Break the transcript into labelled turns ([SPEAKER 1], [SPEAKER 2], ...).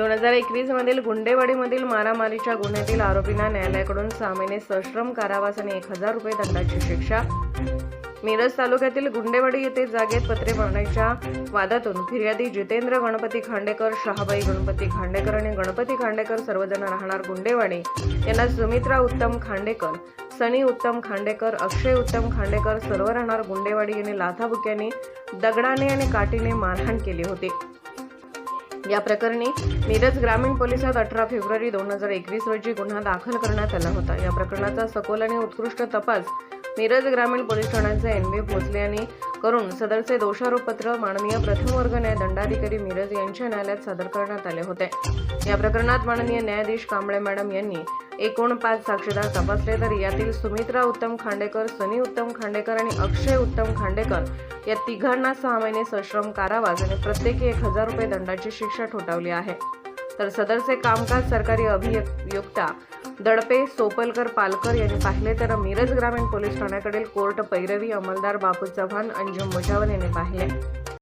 [SPEAKER 1] दोन हजार एकवीस मधील गुंडेवाडीमधील मारामारीच्या गुन्ह्यातील आरोपींना न्यायालयाकडून सहा महिने सश्रम कारावास आणि एक हजार रुपये दंडाची शिक्षा. मिरज तालुक्यातील गुंडेवाडी येथे जागेत पत्रे मारण्याच्या वादातून फिर्यादी जितेंद्र गणपती खांडेकर शहाबाई गणपती खांडेकर आणि गणपती खांडेकर सर्वजण राहणार गुंडेवाडी. यांना सुमित्रा उत्तम खांडेकर सनी उत्तम खांडेकर अक्षय उत्तम खांडेकर सर्व राहणार गुंडेवाडी यांनी लाथाबुक्यांनी दगडाने आणि काठीने मारहाण केली होती. या प्रकरणी मिरज ग्रामीण पोलिसात अठरा फेब्रुवारी दोन हजार एकवीस रोजी गुन्हा दाखल करण्यात आला होता. या प्रकरणाचा सखोल आणि उत्कृष्ट तपास मिरज ग्रामीण पोलीस ठाण्याचे एन बी भोसले यांनी करून सदरचे दोषारोपपत्र माननीय प्रथम वर्ग न्याय दंडाधिकारी मिरज यांच्या न्यायालयात सादर करण्यात आले होते. या प्रकरणात माननीय न्यायाधीश कांबळे मॅडम यांनी एकूण पाच साक्षीदार तपासले तर यातील सुमित्रा उत्तम खांडेकर सनी उत्तम खांडेकर आणि अक्षय उत्तम खांडेकर या तिघांना सहा महिने सश्रम कारावास आणि प्रत्येकी एक हजार रुपये दंडाची शिक्षा ठोठावली आहे. तर सदरचे कामकाज सरकारी अभियुक्ता दडपे सोपलकर पालकर यांनी पाहिले तर मिरज ग्रामीण पोलीस ठाण्याकडील कोर्ट पैरवी अंमलदार बापू चव्हाण अंजुम मुजावर यांनी पाहिले.